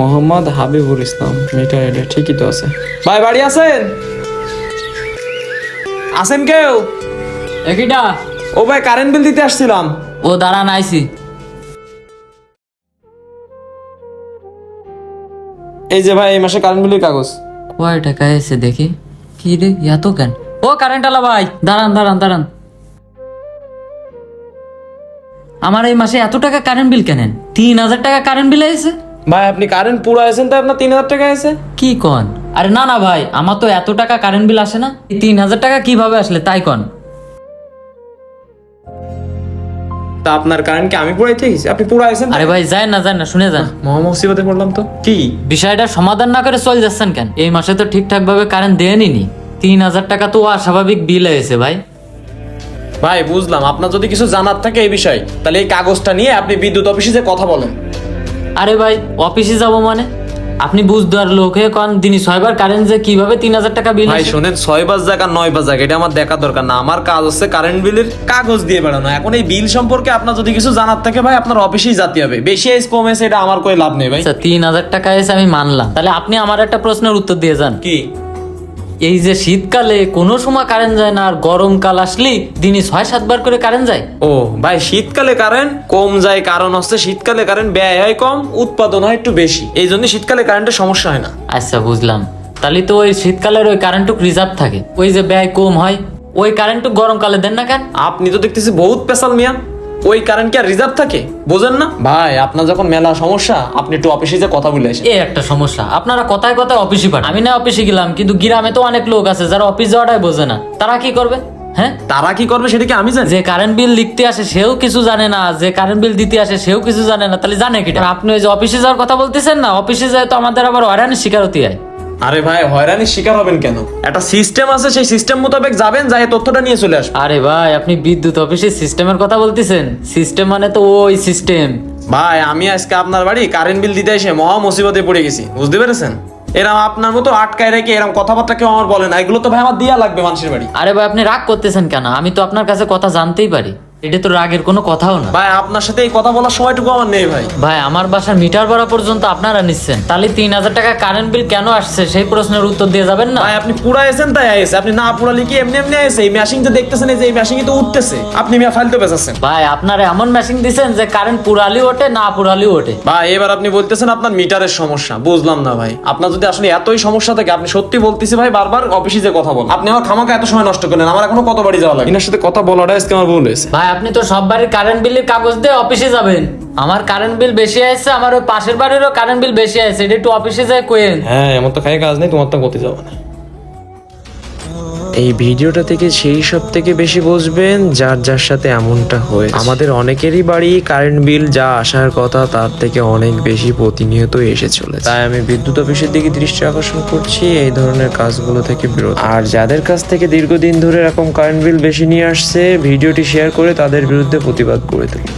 Mohammad Habibul Islam metre এটা ঠিকই তো আছে। ভাই বাড়ি আছেন? আছেন কেউ? একিটা। ও ভাই কারেন্ট বিল দিতে আসছিলাম। ও দাঁড়ান আইসি এই যে ভাই এই মাসে কারেন্ট বিলের কাগজ। কয় টাকা এসে দেখি। কি রে এত কেন? ও কারেন্ট আলা ভাই দাঁড়ান দাঁড়ান দাঁড়ান। আমার এই মাসে এত টাকা কারেন্ট বিল কেনেন? তিন হাজার টাকা কারেন্ট বিল এসে? ভাই আপনি কারেন্ট পুরো আছেন তো আপনার তিন হাজার টাকা আছে কি কন? আরে না না ভাই আমার তো এত টাকা কারেন্ট বিল আসে না। তিন হাজার টাকা কীভাবে আসলে তাই কন? তা আপনার কারেন্ট কি আমি পুরাইতে গেছি আপনি পুরো আছেন আরে ভাই যায় না যায় না শুনে যান। মোহাম্মদ সিবাদে পড়লাম তো। কি? বিষয়টা সমাধান না করে চলে যাচ্ছেন কেন? এই মাসে তো ঠিকঠাক ভাবে কারেন্ট দেয়নি নি। তিন হাজার টাকা তো অস্বাভাবিক বিল হয়েছে ভাই। ভাই বুঝলাম। আপনার যদি কিছু জানার থাকে এই বিষয় তাহলে এই কাগজটা নিয়ে আপনি বিদ্যুৎ অফিসে যে কথা বলেন। আরে ভাই অফিসে যাব মানে? আপনি বুঝদার লোক হয়ে কোন দিনই ছয়বার কারেন্ট যে কীভাবে তিন হাজার টাকা বিল ভাই শুনেন শোনেন ছয় বাজ জায়গা নয় বার জায়গা এটা আমার দেখা দরকার না। আমার কাজ হচ্ছে কারেন্ট বিলের কাগজ দিয়ে বেড়ানো। এখন এই বিল সম্পর্কে আপনার যদি কিছু জানার থাকে ভাই আপনার অফিসেই যেতে হবে। বেশি এস কম এটা আমার কোনো লাভ নেই ভাই। আচ্ছা তিন হাজার টাকা এসে আমি মানলাম। তাহলে আপনি আমার একটা প্রশ্নের উত্তর দিয়ে যান। কি? এই যে শীতকালে কোনো সময় কারেন্ট যায় না আর গরমকাল আসলেই দিনই ছয় সাতবার করে কারেন্ট যায়। ও ভাই শীতকালে কারেন্ট কম যায় কারণ হচ্ছে শীতকালে কারেন্ট ব্যয় হয় কম উৎপাদন হয় একটু বেশি। এই জন্য শীতকালে কারেন্টের সমস্যা হয় না। আচ্ছা বুঝলাম। তাহলে তো ওই শীতকালের ওই কারেন্টটুক রিজার্ভ থাকে। ওই যে ব্যয় কম হয় ওই কারেন্টটুক গরমকালে দেন না কেন? আপনি তো দেখতেছি বহুত পেশাল মিয়া। ওই কারেন্ট কি আর রিজার্ভ থাকে? বোঝেন না? ভাই আপনার যখন মেলা সমস্যা আপনি একটু অফিসে যে কথা বলে আসেন। এ একটা সমস্যা। আপনারা কথায় কথায় অফিসে পাঠান। আমি না অফিসে গেলাম কিন্তু গ্রামে তো অনেক লোক আছে যারা অফিস যাওয়াটাই বোঝে না। তারা কি করবে? হ্যাঁ? তারা কি করবে সেটা কি আমি জানি? যে কারেন্ট বিল লিখতে আসে সেও কিছু জানে না। যে কারেন্ট বিল দিতে আসে সেও কিছু জানে না। তাহলে জানে কি আপনি ওই যে অফিসে যাওয়ার কথা বলতেছেন না? অফিসে যায় তো আমাদের আবার হয়রানির শিকার হতে হয়। আরে ভাই হয়রানির শিকার হবেন কেন? একটা সিস্টেম আছে সেই সিস্টেম মোতাবেক যাবেন যাই তথ্যটা নিয়ে চলে আসবেন। আরে ভাই আপনি বিদ্যুৎ অফিসের সিস্টেমের কথা বলতেছেন। সিস্টেম মানে তো ওই সিস্টেম ভাই আমি আজকে আপনার বাড়ি কারেন্ট বিল দিতে এসে মহা মুসিবতে পড়ে গেছি বুঝতে পেরেছেন? এরম আপনার মতো আটকায় রেখে এরম কথাবার্তা কেউ আমার বলে না এগুলো তো ভাই আমার দিয়া লাগবে মানুষের বাড়ি। আরে ভাই আপনি রাগ করতেছেন কেন? আমি তো আপনার কাছে কথা জানতেই পারি। এটা তো রাগের কোনো কথাও না। ভাই আপনার সাথে এই কথা বলার সময়টুকু আমার নেই ভাই। ভাই আমার বাসার মিটার ভাড়া পর্যন্ত আপনারা নিচ্ছেন। তাহলে তিন হাজার টাকা কারেন্ট বিল কেন আসছে? সেই প্রশ্নের উত্তর দিয়ে যাবেন না? ভাই আপনি পুরা এসেন তাই আইসে আপনি না পুরালি কি এমনি এমনি আইসে এই ম্যাশিং তো দেখতেছেন এই যে এই ম্যাশিং তো উঠতেছে। আপনি মিয়া ফাইল তো বেচাচ্ছেন। ভাই আপনারা এমন মেশিন দিছেন যে কারেন্ট পুরালি ওঠে না পুরালি ওঠে। ভাই এবার আপনি বলতেছেন আপনার মিটারের সমস্যা। বুঝলাম না ভাই। আপনার যদি আসলে এতই সমস্যা থাকে আপনি সত্যি বলতেছি ভাই বারবার অফিসে যে কথা বলেন। আপনি আমার খামাকা এত সময় নষ্ট করেন আমার এখনও কত বাড়ি যাওয়া লাগে? এনার সাথে কথা বলাটা আজকে আমার ভুল হয়েছে। ভাই আপনি তো সব বাড়ির কারেন্ট বিলের কাগজ দিয়ে অফিসে যাবেন। আমার কারেন্ট বিল বেশি আসছে, আমার ওই পাশের বাড়িরও কারেন্ট বিল বেশি আসছে, এটা একটু অফিসে যায় কোয়েন হ্যাঁ এমন তো খাই কাজ নেই, তোমার তো গতি যাব না। এই ভিডিওটা থেকে সেই সব থেকে বেশি বুঝবেন যার যার সাথে এমনটা হয়েছে। আমাদের অনেকেরই বাড়ি কারেন্ট বিল যা আসার কথা তার থেকে অনেক বেশি প্রতিনিয়ত এসে চলে তাই আমি বিদ্যুৎ অফিসের দিকে দৃষ্টি আকর্ষণ করছি, এই ধরনের কাজগুলো থেকে বিরত। আর যাদের কাছ থেকে দীর্ঘদিন ধরে এরকম কারেন্ট বিল বেশি নিয়ে আসছে, ভিডিওটি শেয়ার করে তাদের বিরুদ্ধে প্রতিবাদ করে দেবে